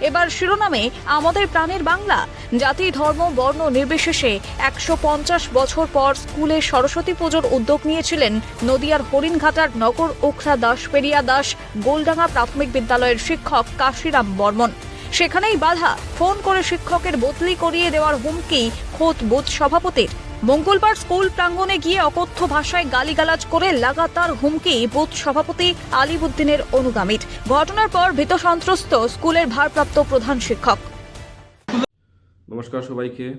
এবার শিরোনামে আমাদের প্রাণের বাংলা। জাতি, ধর্ম, বর্ণ নির্বিশেষে একশো পঞ্চাশ বছর পর স্কুলে সরস্বতী পুজোর উদ্যোগ নিয়েছিলেন নদিয়ার হরিণঘাটার নগর ওখরা দাস, পেরিয়া দাস, গোলডাঙ্গা প্রাথমিক বিদ্যালয়ের শিক্ষক কাশিরাম বর্মন। সেখানেই বাধা, ফোন করে শিক্ষকের বদলি করিয়ে দেওয়ার হুমকি খোদ বুথ সভাপতির। মঙ্গলবার স্কুল প্রাঙ্গণে গিয়ে অকথ্য ভাষায় গালিগালাজ করে লাগাতার হুমকি বুথ সভাপতি আলিবুদ্দিনের অনুগামীর। ঘটনার পর ভীত সন্ত্রস্ত স্কুলের ভারপ্রাপ্ত প্রধান শিক্ষক। নমস্কার সবাইকে।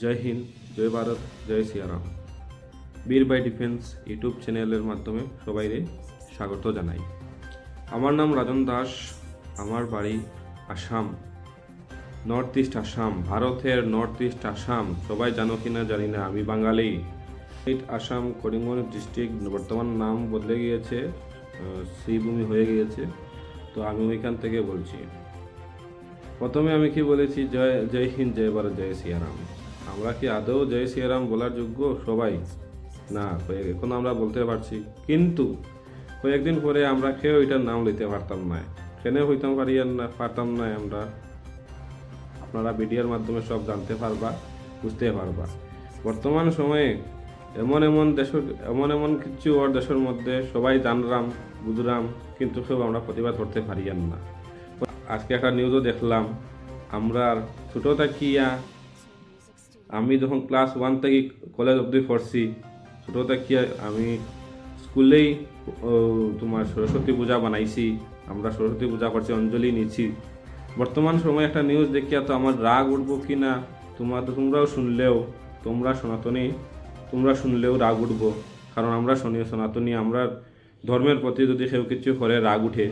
জয় হিন্দ, জয় ভারত, জয় সিয়ারাম। বীর বাই ডিফেন্স ইউটিউব চ্যানেলের মাধ্যমে সবাইরে স্বাগত জানাই। আমার নাম রাজন দাস, আমার বাড়ি আসাম। নর্থ ইস্ট আসাম ভারতের নর্থ ইস্ট আসাম সবাই জানো কি না জানি না, আমি বাঙালি। ইট আসাম করিমগঞ্জ ডিস্ট্রিক্ট বর্তমান নাম বদলে গিয়েছে শ্রীভূমি হয়ে গিয়েছে, তো আমি ওইখান থেকে বলছি। প্রথমে আমি কি বলেছি, জয় জয় হিন্দ, জয় ভারত, জয় সিয়ারাম। আমরা কি আদৌ জয় সিয়ারাম বলার যোগ্য সবাই? না এখন আমরা বলতে পারছি। কিন্তু কয়েকদিন পরে আমরা কেউ এটার নাম লইতে পারতাম না। কেন হইতাম পারি না, পারতাম না আমরা? আপনারা ভিডিওর মাধ্যমে সব জানতে পারবা, বুঝতে পারবা। বর্তমান সময়ে এমন এমন দেশের এমন এমন কিছু ওর দেশের মধ্যে সবাই জানলাম বুঝলাম কিন্তু কেউ আমরা প্রতিবাদ করতে পারিয়ান না। আজকে একটা নিউজও দেখলাম, আমরা ছোটো থাকিয়া আমি যখন ক্লাস ওয়ান থেকে কলেজ অবধি পড়ছি, ছোটো থাকিয়া আমি স্কুলেই তোমার সরস্বতী পূজা বানাইছি, আমরা সরস্বতী পূজা করছি, অঞ্জলি নিচ্ছি বর্তমান সময়ে একটা নিউজ দেখিয়া তো আমার রাগ উঠবো কি না? তোমার তোমরাও শুনলেও, তোমরা সনাতনী, তোমরা শুনলেও রাগ উঠবো। কারণ আমরা শুনি সনাতনী, আমরা ধর্মের প্রতি যদি কেউ কিছু করে, রাগ উঠে।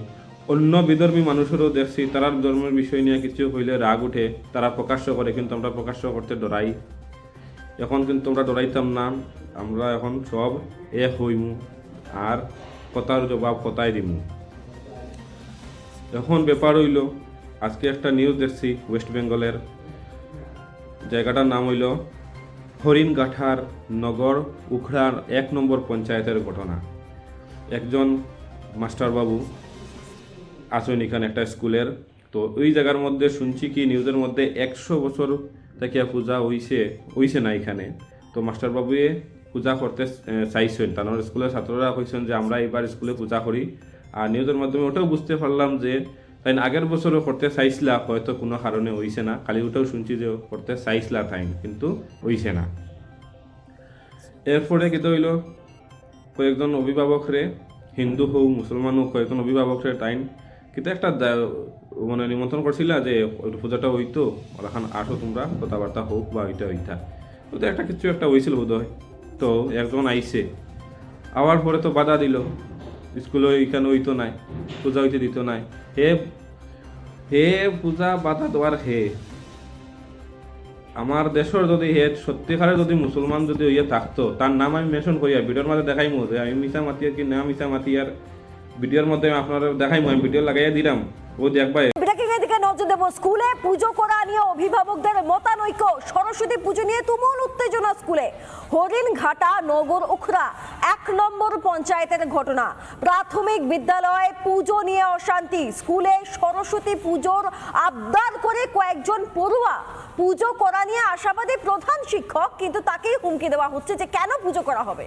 অন্য বিধর্মী মানুষেরও দেখছি, তারা ধর্মের বিষয় নিয়ে কিছু হইলে রাগ উঠে। তারা প্রকাশ্য করে, কিন্তু আমরা প্রকাশ্য করতে ডরাই। এখন কিন্তু আমরা ডরাইতাম না, আমরা এখন সব এক হইমু, আর কথার জবাব কথাই দিমু। এখন ব্যাপার হইল আজকে একটা নিউজ দেখছি ওয়েস্ট বেঙ্গলের জায়গাটার নাম হইল হরিণগাঠার নগর, উখড়ার এক নম্বর পঞ্চায়েতের ঘটনা। একজন মাস্টারবাবু আছেন এখানে একটা স্কুলের। তো ওই জায়গার মধ্যে শুনছি কি নিউজের মধ্যে একশো বছর থেকে পূজা হইছে হইছে না এখানে। তো মাস্টারবাবুয়ে পূজা করতে চাইছেন। তার স্কুলের ছাত্ররা কইছেন যে, আমরা এবার স্কুলে পূজা করি। আর নিউজের মাধ্যমে ওটাও বুঝতে পারলাম যে তাই আগের বছরও করতে চাইছিলা, হয়তো কোনো কারণে হইছে না। খালি ওটাও শুনছি যে করতে চাইছিলা তাই কিন্তু হইছে না। এরপরে কি হইল, কয়েকজন অভিভাবকরে হিন্দু হোক মুসলমান হোক কয়েকজন অভিভাবকরে টাইম কিন্তু একটা মানে নিমন্ত্রণ করছিলা যে পূজাটা হইতো ওখান আসো তোমরা কথাবার্তা হোক বা ওইটা ওইটা তো একটা কিছু একটা হয়েছিল বোধ হয় তো একজন আইসে আওয়ার পরে তো বাধা দিল। স্কুলে ওইখানে হইতো নাই, পূজা হইতে দিত নাই। হে হে পূজা বাধা দেওয়ার হে। আমার দেশের যদি হে সত্যিকারে যদি মুসলমান যদি ইয়ে থাকতো তার নাম আমি মেনশন করি আর ভিডিওর মধ্যে দেখাইমু যে আমি মিশা মাতিয়ার কি না মিশা মাতিয়ার ভিডিওর মধ্যে আপনারা দেখাইমু আমি ভিডিও লাগাইয়া দিলাম ও দেখবা দেবো স্কুলে পুজো করা নিয়ে অভিভাবকদের মতানৈক্য। সরস্বতী পুজো নিয়ে তুমুল উত্তেজনা স্কুলে। হরিণঘাটা নগর উখরা এক নম্বর পঞ্চায়েতের ঘটনা। প্রাথমিক বিদ্যালয়ে পুজো নিয়ে অশান্তি। স্কুলে সরস্বতী পুজোর আবদার করে কয়েকজন পড়ুয়া পুজো করা নিয়ে আশাবাদী প্রধান শিক্ষক, কিন্তু তাকেই হুমকি দেওয়া হচ্ছে যে কেন পুজো করা হবে।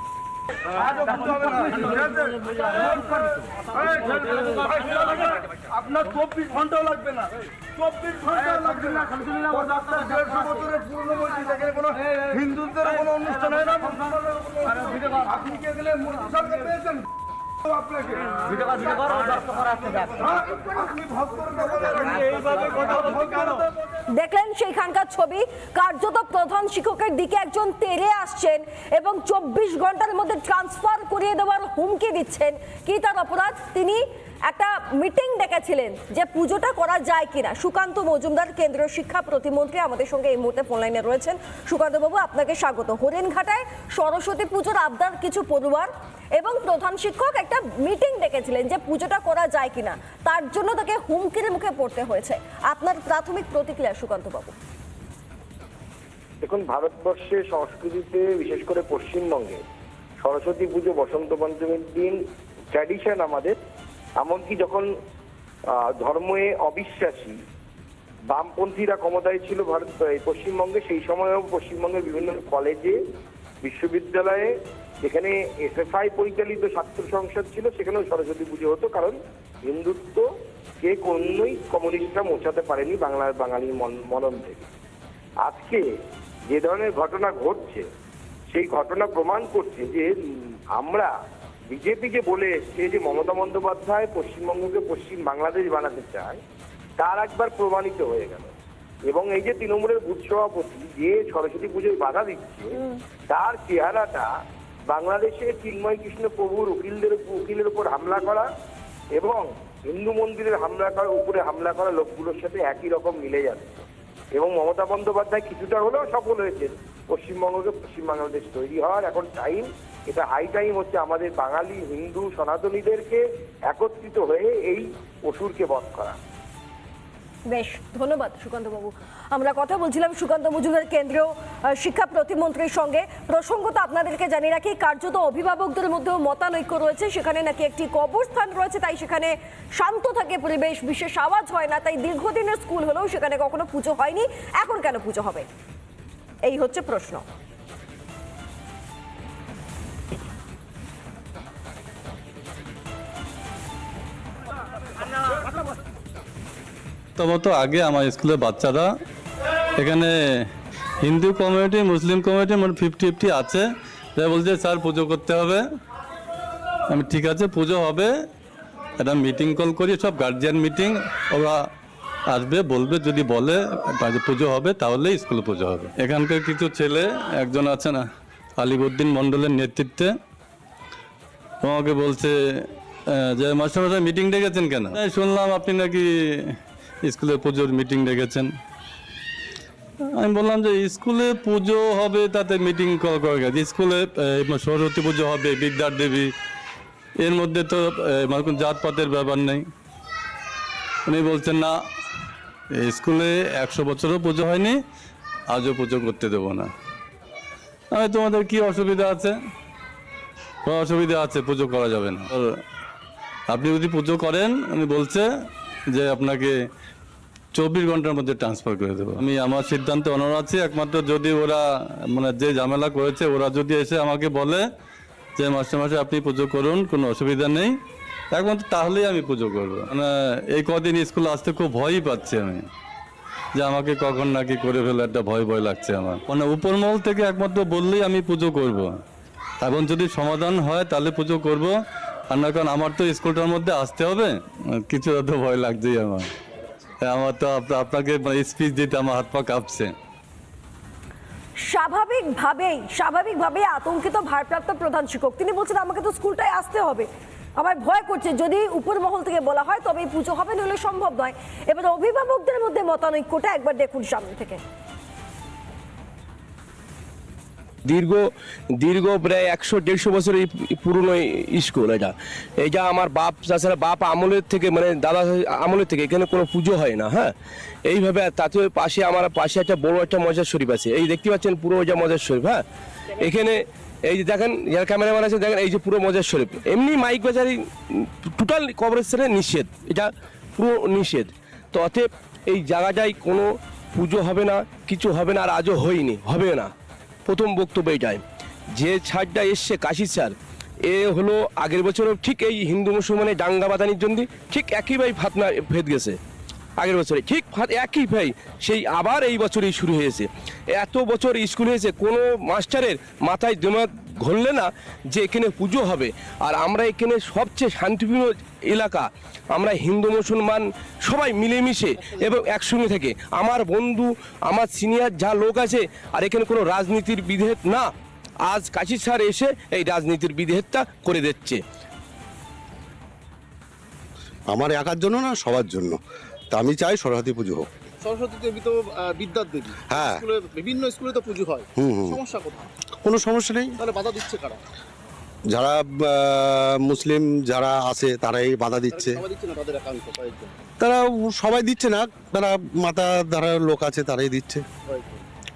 আপনারা চব্বিশ ঘন্টাও লাগবে না। চব্বিশ ঘণ্টা লাগবে না। হিন্দুদের কোনো অনুষ্ঠান হয় না। আপনি কি এখানে মূর্তি সরকার পেয়েছেন? দেখলেন সেইখানকার ছবি। কার্যত প্রধান শিক্ষকের দিকে একজন তেরে আসছেন এবং চব্বিশ ঘণ্টার মধ্যে ট্রান্সফার করিয়ে দেওয়ার হুমকি দিচ্ছেন। কি তার অপরাধ? তিনি একটা মিটিং ডেকেছিলেন যে পুজোটা করা যায় কিনা। সুকান্ত মজুমদার, কেন্দ্রীয় শিক্ষা প্রতিমন্ত্রী আমাদের সঙ্গে এই মুহূর্তে ফোন লাইনে রয়েছেন। সুকান্তবাবু আপনাকে স্বাগত। হরিণঘাটায় সরস্বতী পুজোর আবদার কিছু পড়ুয়ার এবং প্রধান শিক্ষক একটা মিটিং ডেকেছিলেন যে পুজোটা করা যায় কিনা। তার জন্য তাকে হুমকির মুখে পড়তে হয়েছে। আপনার প্রাথমিক প্রতিক্রিয়া সুকান্তবাবু দেখুন ভারতবর্ষের সংস্কৃতিতে, বিশেষ করে পশ্চিমবঙ্গে, সরস্বতী পুজো, বসন্ত পঞ্চমীর দিন ট্র্যাডিশন আমাদের। এমনকি যখন ধর্মে অবিশ্বাসী, বামপন্থীরা ক্ষমতায় ছিল ভারত পশ্চিমবঙ্গে, সেই সময়ও পশ্চিমবঙ্গের বিভিন্ন কলেজে, বিশ্ববিদ্যালয়ে, যেখানে এসএফআই পরিচালিত ছাত্র সংসদ ছিল, সেখানেও সরস্বতী পুজো হতো, কারণ হিন্দুত্ব কে কোনোই কমিউনিস্টরা মোছাতে পারেনি বাংলার বাঙালির মন- মনন থেকে। আজকে যে ধরনের ঘটনা ঘটছে, সেই ঘটনা প্রমাণ করছে যে আমরা বিজেপি যে বলে এসছে যে মমতা বন্দ্যোপাধ্যায় পশ্চিমবঙ্গকে পশ্চিম বাংলাদেশ বানাতে চায় তার একবার প্রমাণিত হয়ে গেল। এবং এই যে তৃণমূলের বুথ সভাপতি যে সরস্বতী পুজোয় বাধা দিচ্ছে তার চেহারাটা বাংলাদেশে চিন্ময় কৃষ্ণ প্রভুর উকিলদের উকিলের উপর হামলা করা এবং হিন্দু মন্দিরের হামলা করা উপরে হামলা করা লোকগুলোর সাথে একই রকম মিলে যাচ্ছে। এবং মমতা বন্দ্যোপাধ্যায় কিছুটা হলেও সফল হয়েছে পশ্চিমবঙ্গকে পশ্চিম বাংলাদেশ তৈরি হওয়ার এখন টাইম এটা হাই টাইম হচ্ছে আমাদের বাঙালি, হিন্দু, সনাতনীদেরকে একত্রিত হয়ে এই অসুরকে বধ করা। বেশ, ধন্যবাদ সুকান্ত বাবু আমরা কথা বলছিলাম সুকান্ত মজুমদার কেন্দ্রীয় শিক্ষা প্রতিমন্ত্রীর সঙ্গে। প্রসঙ্গত আপনাদেরকে জানিয়ে রাখি, কার্যত অভিভাবকদের মধ্যেও মতানৈক্য রয়েছে। সেখানে নাকি একটি কবরস্থান রয়েছে, তাই সেখানে শান্ত থাকে পরিবেশ, বিশেষ আওয়াজ হয় না। তাই দীর্ঘদিনের স্কুল হলেও সেখানে কখনো পুজো হয়নি। এখন কেন পুজো হবে? এই হচ্ছে প্রশ্ন। প্রথমত আগে আমার স্কুলের বাচ্চারা এখানে হিন্দু কমিউনিটি মুসলিম কমিউনিটি মানে ফিফটি ফিফটি আছে। তাই বলছে, স্যার, পুজো করতে হবে। আমি, ঠিক আছে, পুজো হবে। একটা মিটিং কল করি, সব গার্জিয়ান মিটিং ওরা আসবে, বলবে, যদি বলে পুজো হবে তাহলে স্কুলে পুজো হবে। এখানকার কিছু ছেলে, একজন আছে না, আলিবুদ্দিন মণ্ডলের নেতৃত্বে আমাকে বলছে যে মাস্টারমশাই মিটিং ডেকেছেন কেন? শুনলাম, আপনি নাকি স্কুলে পুজোর মিটিং ডেকেছেন। আমি বললাম যে, স্কুলে পুজো হবে, তাতে মিটিং কল করে গেছে স্কুলে সরস্বতী পুজো হবে, বিদ্যার দেবী। এর মধ্যে তো মানে কোনো জাতপাতের ব্যাপার নেই। উনি বলছেন, না স্কুলে একশো বছরও পুজো হয়নি, আজও পুজো করতে দেবো না। আমি তোমাদের কি অসুবিধা আছে? কোনো অসুবিধা আছে, পুজো করা যাবে না। আপনি যদি পুজো করেন, উনি বলছে যে আপনাকে চব্বিশ ঘণ্টার মধ্যে ট্রান্সফার করে দেবো। আমি আমার সিদ্ধান্তে অনর আছি, একমাত্র যদি ওরা মানে যে ঝামেলা করেছে, ওরা যদি এসে আমাকে বলে যে মাসে মাসে আপনি পুজো করুন, কোনো অসুবিধা নেই, একমাত্র তাহলেই আমি পুজো করব। মানে এই কদিন স্কুলে আসতে খুব ভয়ই পাচ্ছি আমি, যে আমাকে কখন নাকি করে ফেলে একটা ভয় ভয় লাগছে আমার। মানে উপরমহল থেকে একমাত্র বললেই আমি পুজো করব। এখন যদি সমাধান হয়, তাহলে পুজো করব। আর না, কারণ আমার তো স্কুলটার মধ্যে আসতে হবে। কিছু তো ভয় লাগছেই আমার। আমার তো আপনাকে স্পিচ দিতে আমার হাত পা কাঁপছে। স্বাভাবিকভাবেই স্বাভাবিকভাবেই আতঙ্কিত, ভারপ্রাপ্ত প্রধান শিক্ষক। তিনি বলছেন, আমাকে তো স্কুলটায় আসতে হবে। আমার ভয় করছে, যদি উপর মহল থেকে বলা হয় তবে পুজো হবে, নইলে সম্ভব নয়। এবার অভিভাবকদের মধ্যে মতানৈক্যটা একবার দেখুন সামনে থেকে। দীর্ঘ দীর্ঘ প্রায় একশো, দেড়শো বছরের এই পুরনো স্কুল এটা। এটা আমার বাপ, তাছাড়া বাপ আমলের থেকে মানে দাদা আমলের থেকে এখানে কোনো পুজো হয় না হ্যাঁ? এইভাবে তাতে পাশে আমার পাশে একটা বড় একটা মজার শরীফ আছে। এই দেখতে পাচ্ছেন পুরো ওইটা মজার শরীফ হ্যাঁ? এখানে এই যে দেখেন, যার ক্যামেরাম্যান আছে, দেখেন এই যে পুরো মজার শরীফ। এমনি মাইক বাজারি টোটাল কবরেস্থানে নিষেধ, এটা পুরো নিষেধ। তো অতএব এই জায়গাটায় কোনো পুজো হবে না, কিছু হবে না, আর আজও হয়নি, হবে না। প্রথম বক্তব্য এটাই যে ছাড়টা এসছে কাশি ছাড়, এ হলো আগের বছরও ঠিক এই হিন্দু মুসলমানের ডাঙ্গা বাদানির জন্য ঠিক একই ভাই ফাতনা ভেদ গেছে। আগের বছরে ঠিক একই ভাই, সেই আবার এই বছরেই শুরু হয়েছে। এত বছর স্কুল হয়েছে, কোনো মাস্টারের মাথায় ঘটলে না যে এখানে পুজো হবে। আর আমরা এখানে সবচেয়ে শান্তিপূর্ণ এলাকা, আমরা হিন্দু, মুসলমান সবাই মিলেমিশে এবং একসঙ্গে থেকে। আমার বন্ধু, আমার সিনিয়র যা লোক আছে, আর এখানে কোনো রাজনীতির বিধেদ না। আজ কাশি স্যার এসে এই রাজনীতির বিধেদটা করে দিচ্ছে। আমার একার জন্য না, সবার জন্য। তা আমি চাই সরস্বতী পুজো হোক। সরস্বতী দেবী তো বিদ্যার দেবী। হ্যাঁ। স্কুলে বিভিন্ন স্কুলে তো পুজো হয়। সমস্যা কোথায়? কোনো সমস্যা নেই। তাহলে বাধা দিচ্ছে কারা? যারা মুসলিম যারা আছে তারাই বাধা দিচ্ছে। সবাই তারা সবাই দিচ্ছে না। তারা মাতা যারা লোক আছে তারাই দিচ্ছে।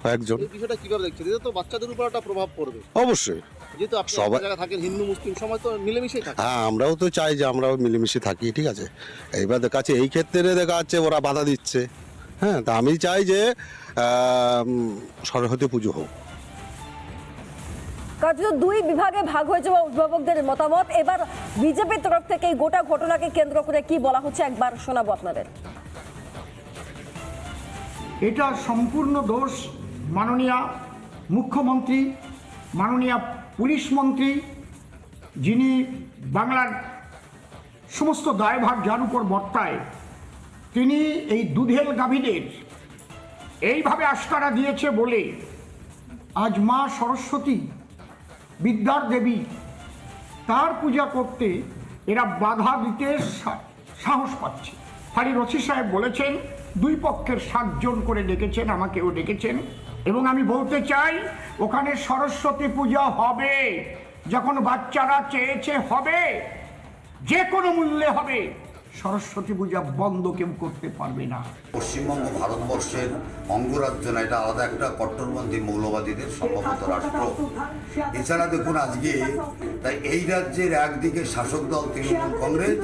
কয়েকজন। বিষয়টা কীভাবে দেখছে এতে তো বাচ্চাদের উপর একটা প্রভাব পড়বে। অবশ্যই। যেহেতু আপনি সবাই- জায়গায় থাকেন হিন্দু মুসলিম সময় তো মিলেমিশেই থাকে। হ্যাঁ আমরাও তো চাই যে আমরাও মিলেমিশে থাকি ঠিক আছে? এইবার দেখা যাচ্ছে এই ক্ষেত্রে দেখা যাচ্ছে ওরা বাধা দিচ্ছে। হ্যাঁ তা আমি চাই যে সরস্বতী পুজো হোক। কার্যত দুই বিভাগে ভাগ হয়ে যাওয়া অভিভাবকদের মতামত। এবার বিজেপির তরফ থেকে এই গোটা ঘটনাকে কেন্দ্র করে কি বলা হচ্ছে একবার শোনাবো আপনাদের। এটা সম্পূর্ণ দোষ মাননীয় মুখ্যমন্ত্রী মাননীয় পুলিশ মন্ত্রী যিনি বাংলার সমস্ত দায়ভার যার উপর বর্তায়। তিনি এই দুধেল গাভীদের এইভাবে আস্কারা দিয়েছে বলে আজ মা সরস্বতী, বিদ্যার দেবী, তার পূজা করতে এরা বাধা দিতে সাহস পাচ্ছে। ফারি রশি সাহেব বলেছেন, দুই পক্ষের সাতজন করে ডেকেছেন, আমাকেও ডেকেছেন। এবং আমি বলতে চাই, ওখানে সরস্বতী পূজা হবে, যখন বাচ্চারা চেয়েছে হবে, যে কোনো মূল্যে হবে। সরস্বতী পূজা বন্ধ কেউ করতে পারবে না। পশ্চিমবঙ্গ, ভারতবর্ষের অঙ্গরাজ্য না, এটা আলাদা একটা কট্টরপন্থী মৌলবাদীদের সম্ভবত রাষ্ট্র। এছাড়া দেখুন আজকে, তাই এই রাজ্যের একদিকে শাসক দল তৃণমূল কংগ্রেস,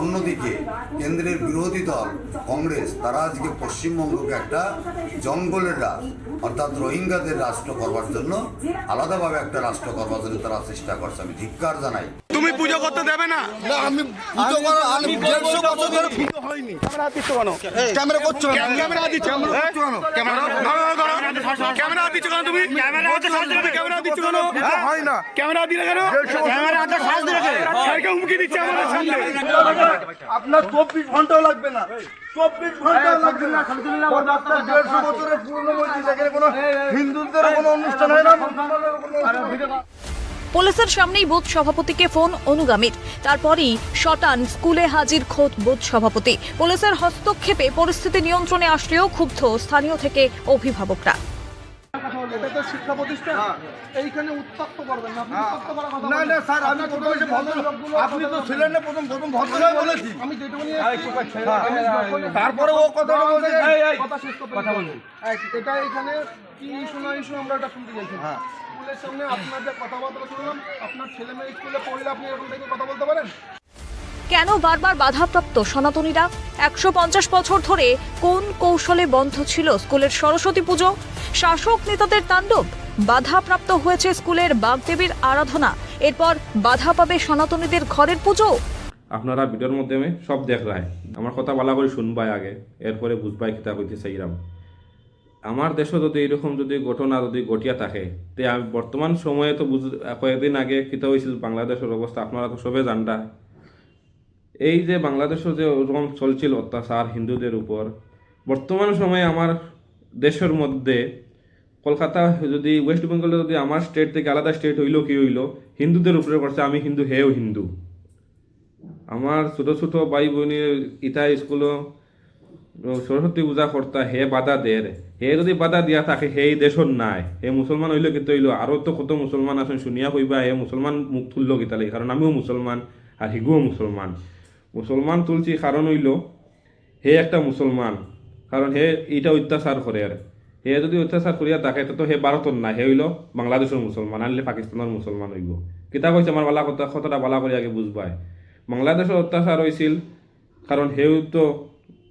অন্যদিকে কেন্দ্রের বিরোধী দল কংগ্রেস। তারা আজকে পশ্চিমবঙ্গকে একটা জঙ্গলের রাজ, অর্থাৎ রোহিঙ্গাদের রাষ্ট্র করবার জন্য আলাদাভাবে একটা রাষ্ট্র করবার জন্য তারা চেষ্টা করছে। আমি ধিক্কার জানাই। পুজো করতে দেবে না না আমি পুজো করা আমি দেড়শো বছর ধরে পুজো হয়নি ক্যামেরা দিচ্ছ কেন ক্যামেরা করছ ক্যামেরা দিচ্ছ ক্যামেরা ক্যামেরা দিচ্ছ কেন তুমি ক্যামেরা ক্যামেরা দিচ্ছ কেন হয় না ক্যামেরা দিলে কেন ক্যামেরা সাজ দিলে স্যারকে হুমকি দিচ্ছে আমাদের সামনে আপনার চব্বিশ ঘন্টাও লাগবে না চব্বিশ ঘন্টাও লাগবে না পঁচাত্তর দেড়শো বছরের পুরনো মসজিদ এখানে কোনো হিন্দুদের কোনো অনুষ্ঠান হয় না পুলিশের সামনেই বুথ সভাপতিকে ফোন অনুগামীর। তারপরই শটান স্কুলে হাজির খোদ বুথ সভাপতি। পুলিশের হস্তক্ষেপে পরিস্থিতি নিয়ন্ত্রণে আসলেও ক্ষুব্ধ স্থানীয় থেকে অভিভাবকরা। এটা তো শিক্ষা প্রতিষ্ঠান। এইখানে উত্তপ্ত করবেন না উত্তপ্ত করার কথা না না স্যার আমি আপনার তো ভদ্র আপনি তো ছিলেন না প্রথম প্রথম ভদ্রলোক বলেছি। আমি যেটুকুনি তারপরে ও কথাটা বলছে। কথা শেষ কথা বলছি। এটা এখানে কি ইস্যু না ইস্যু আমরা এটা শুনতে চাইছি। স্কুলের সামনে আপনার যে কথাবার্তা শুনলাম আপনার ছেলে মেয়ে স্কুলে পড়লে আপনি এরকম থেকে কথা বলতে পারেন? কেন বারবার বাধাপ্রাপ্ত সনাতনীরা? একশো পঞ্চাশ বছর ধরে কোন কৌশলে বন্ধ ছিল স্কুলের সরস্বতী পুজো? শাসক নেতাদের তাণ্ডব? বাধাপ্রাপ্ত হয়েছে স্কুলের বাগদেবীর আরাধনা। এরপর বাধা পাবে সনাতনীদের ঘরের পুজো? আপনারা ভিডিওর মাধ্যমে সব দেখরায় আমার কথা বলা করে শুনবাই আগে এরপরে বুঝবাই কিতা কইতে চাইরাম আমার দেশে যদি এরকম যদি ঘটনা যদি ঘটিয়া থাকে, তে আমি বর্তমান সময়ে তো বুঝ কয়েকদিন আগে কিতা হয়েছিল বাংলাদেশের অবস্থা আপনারা তো সবে জানটা এই যে বাংলাদেশে যে ওরকম চলছিল অত্যাচার হিন্দুদের উপর বর্তমান সময়ে আমার দেশের মধ্যে কলকাতা যদি ওয়েস্ট বেঙ্গলে যদি আমার স্টেট থেকে আলাদা স্টেট হইল কি হইল, হিন্দুদের উপরে করছে, আমি হিন্দু, হেও হিন্দু। আমার ছোট ছোট ভাই বোনের ইটা স্কুলও সরস্বতী পূজা কর্তা, হে বাধা দের হে যদি বাধা দিয়া থাকে সেই দেশত নাই হে মুসলমান হইল কিন্তু হইল আরও তো কত মুসলমান আছেন শুনিয়া কইবা, হে মুসলমান মুখ তুললো গীতা লাগি কারণ আমিও মুসলমান আর হিগুও মুসলমান মুসলমান তুলছি কারণ হইল হে একটা মুসলমান কারণ হে এইটা অত্যাচার করে আর হে যদি অত্যাচার করিয়া থাকে তো হে ভারতর না হে হইল বাংলাদেশের মুসলমান আনলে পাকিস্তানের মুসলমান হইব। কিতা কইছে আমার বালা কথা, কথাটা বালা করে আগে বুঝবাই বাংলাদেশের অত্যাচার হয়েছিল কারণ হেও তো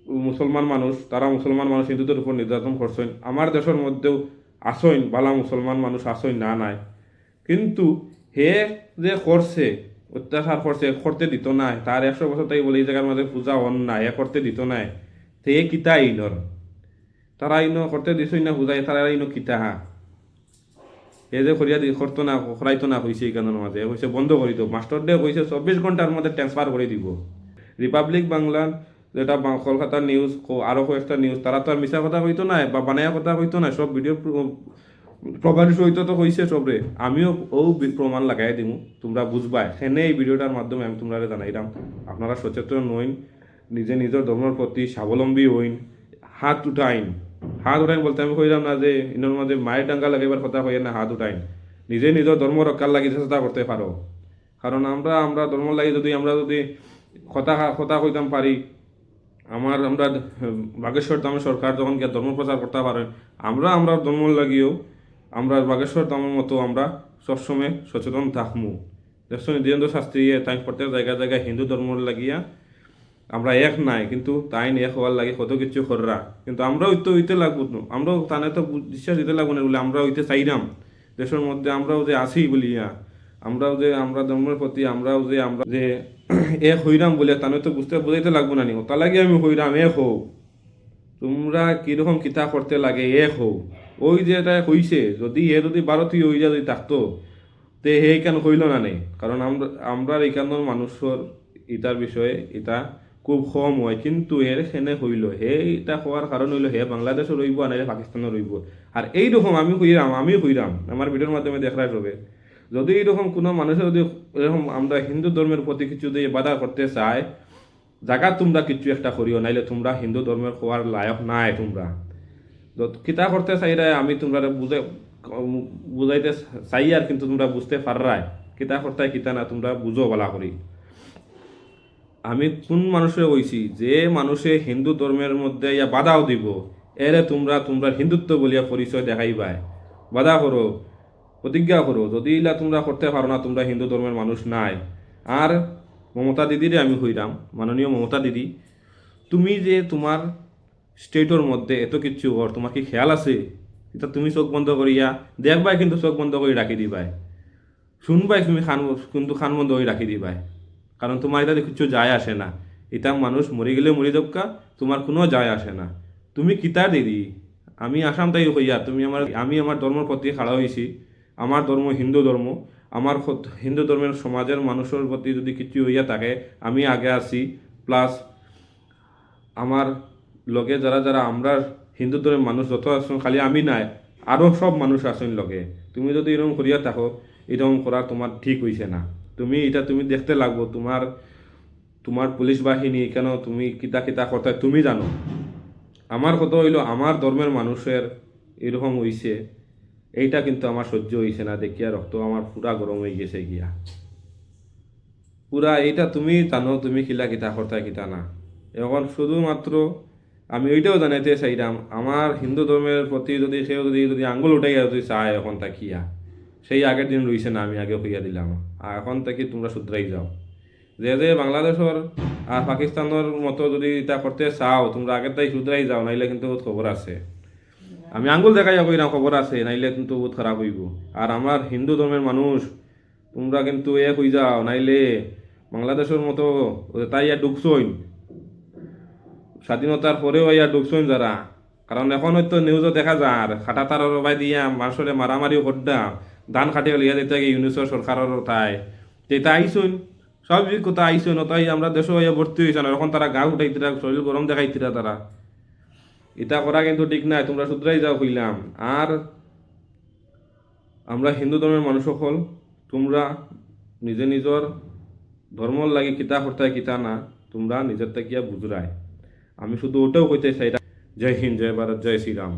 মুসলমান মানুষ, তারা মুসলমান মানুষ হিন্দুদের উপর নির্যাতন করছেন। আমার দেশের মধ্যেও আসইন, বালা মুসলমান মানুষ আসইন না, নাই। কিন্তু হে যে করছে, অত্যাচার করছে করতে দিত নাই। তার একশো বছর তাই বলে এই জায়গার মধ্যে পূজা হন না এ করতে দিত নাই। তে কিতা আইনর তারা আইন করতে দিছই না পূজা তারা আইন কিতা, হা? এ যে করিয়া দি, করতো না করাইতো না হয়েছে এইখানের মাঝে হয়েছে বন্ধ করে দিও মাস্টার ডে হয়েছে চব্বিশ ঘণ্টার মধ্যে ট্রান্সফার করে দিব। রিপাবলিক বাংলার যেটা কলকাতার নিউজ আরও কয়েকটা নিউজ তারা তো আর মিশা কথা হইতো না, বা বানায়া কথা হইতো না, সব ভিডিও প্রমাণ সহিত তো হয়েছে সবরে। আমিও ও প্রমাণ লাগাই দিব তোমরা বুঝবা। সেনে এই ভিডিওটার মাধ্যমে আমি তোমরা জানাইলাম আপনারা সচেতন হইন, নিজে নিজের ধর্মের প্রতি স্বাবলম্বী হইন, হাত উঠাইন। হাত উঠাইন বলতে আমি কইলাম না যে, ইনোর মাঝে মায়ের ডাঙ্গা লাগাইবার কথা হইয়া না হাত উঠাইন। নিজে নিজের ধর্ম রক্ষার লাগি চেষ্টা করতে পারো। কারণ আমরা আমরা ধর্ম লাগি যদি আমরা যদি কথা কথা কইতাম পারি আমার আমরা বাগেশ্বর দামের সরকার যখন গিয়ে ধর্ম প্রচার করতে পারে, আমরা আমরা ধর্ম লাগিয়েও আমরা বাগেশ্বর দামের মতো আমরা সবসময় সচেতন থাকমু। দেখছ দীরেন্দ্র শাস্ত্রী তাই প্রত্যেক জায়গায় জায়গায় হিন্দু ধর্ম লাগিয়া আমরা এক নাই, কিন্তু তাই এক হওয়ার লাগে কত কিছু কররা। কিন্তু আমরা তো হইতে লাগবো না আমরাও তানে তো বিশ্বাস দিতে লাগবো না বলে আমরা হইতে চাইরাম। দেশের মধ্যে আমরাও যে আছি বলিয়া। আমরাও যে, আমরা ধর্মের প্রতি, আমরাও যে, আমরা যে এ হইরাম বলে তানে তো বুঝতে, বুঝাইতে লাগবো না নি তা লাগে আমি হইরাম এক হও। তোমরা কীরকম কিতা করতে লাগে, এ হও। ওই যে এটা হইছে, যদি এ যদি ভারতীয় হই যদি থাকতো, তে সেই কেন হইল না নেই কারণ আমরা আমরা এইখানের মানুষের ইটার বিষয়ে এটা খুব কম হয়, কিন্তু এর সেনে হইল। হে এটা হওয়ার কারণ হইল, হে বাংলাদেশও রইব আর পাকিস্তানও রইব। আর এইরকম আমি হইরাম আমি হইরাম। আমার ভিডিওর মাধ্যমে দেখাই হবে। যদি এইরকম কোনো মানুষে যদি এরকম আমরা হিন্দু ধর্মের প্রতি কিছু যদি বাধা করতে চায়, জাগা তোমরা কিছু একটা করিও, নাইলে তোমরা হিন্দু ধর্মের হওয়ার লায়ক নাই তোমরা। কিতা করতে চাইরা আমি তোমরা বুঝে, বুঝাইতে চাই আর কিন্তু তোমরা বুঝতে পাররাই। কিতা করতে কিতা না, তোমরা বুঝো বলা করি। আমি কোন মানুষে কইছি, যে মানুষে হিন্দু ধর্মের মধ্যে ইয়া বাধাও দিব, এরে তোমরা তোমরা হিন্দুত্ব বলিয়া পরিচয় দেখাইবাই। বাধা করো। প্রতিজ্ঞা করো যদি ইলা তোমরা করতে পারো না, তোমরা হিন্দু ধর্মের মানুষ নাই। আর মমতা দিদিরে আমি হইরাম, মাননীয় মমতা দিদি, তুমি যে তোমার স্টেটর মধ্যে এত কিছু ওর, তোমার কি খেয়াল আছে? এটা তুমি চোখ বন্ধ করিয়া দেখবাই কিন্তু চোখ বন্ধ করে রাখি দিবাই। শুনবাই তুমি খান, কিন্তু খান বন্ধ করে রাখি দিবাই। কারণ তোমার এটা কিছু যায় আসে না। এটা মানুষ মরে গেলে মরে যাবকা তোমার কোনো যায় আসে না। তুমি কিতা দিদি? আমি আসাম তাই হইয়া, তুমি আমার, আমি আমার ধর্মের প্রতি খাড়া হয়েছি আমার ধর্ম হিন্দু ধর্ম, আমার হিন্দু ধর্মের সমাজের মানুষের প্রতি যদি কিছু হইয়া থাকে, আমি আগে আছি প্লাস আমার লগে যারা যারা আমরা হিন্দু ধর্মের মানুষ, যত আছেন খালি আমি নাই আরও সব মানুষ আছেন লগে। তুমি যদি এরকম করিয়া থাকো, এরকম করা তোমার ঠিক হইছে না। তুমি এটা তুমি দেখতে লাগবো, তোমার তোমার পুলিশ বাহিনী, কেন তুমি কিতা কিতা করতে তুমি জানো। আমার কথা হইল, আমার ধর্মের মানুষের এরকম হইছে এইটা কিন্তু আমার সহ্য হইছে না দেখিয়া রক্ত আমার পুরা গরম হয়ে গেছে গিয়া। পুরা এইটা তুমি জানো, তুমি খিলা কিতা করতে কিতা না। এখন শুধুমাত্র আমি ওইটাও জানাইতে চাইলাম, আমার হিন্দু ধর্মের প্রতি যদি সেও যদি যদি আঙ্গুল উঠে যদি চায় এখন তাকিয়া, সেই আগের দিন রইছে না, আমি আগে হইয়া দিলাম। আর এখন থেকে তোমরা শুধরাই যাও। যে যে বাংলাদেশের আর পাকিস্তানের মতো যদি এটা করতে চাও, তোমরা আগের তাই শুধরাই যাও, নাইলে কিন্তু খবর আছে। আমি আঙ্গুল দেখাইয়া কইরাম খবর আছে, নাইলে কিন্তু বহুত খারাপ হইব। আর আমার হিন্দু ধর্মের মানুষ, তোমরা কিন্তু এক হই যাও, নাইলে বাংলাদেশের মতো তাই ইয়া ঢুকছইন। স্বাধীনতার পরেও ইয়া ঢুকছইন যারা। কারণ এখন হয়তো নিউজও দেখা যার খাটা তার বাই দিয়া মানুষরে মারামারিও করডা ধান খাটিয়ে লিয়া দিতে গিয়ে ইউনিসেফ সরকারের তাই যেটা আইসুন স্বাভাবিক কথা আইসুন তাই আমরা দেশও ভর্তি হয়েছে না এখন তারা গা উঠাইতিরা, শরীর গরম দেখাইতিরা তারা। এটা করা কিন্তু ঠিক নাই, তোমরা শুধরাই যাও হইলাম আর আমরা হিন্দু ধর্মের মানুষ হল তোমরা নিজে নিজের ধর্মর লাগে কিতা হর্তায় কিতা না, তোমরা নিজের থেকে বুঝরাই। আমি শুধু ওটাও কইতে চাই, জয় হিন্দ, জয় ভারত, জয় শ্রীরাম।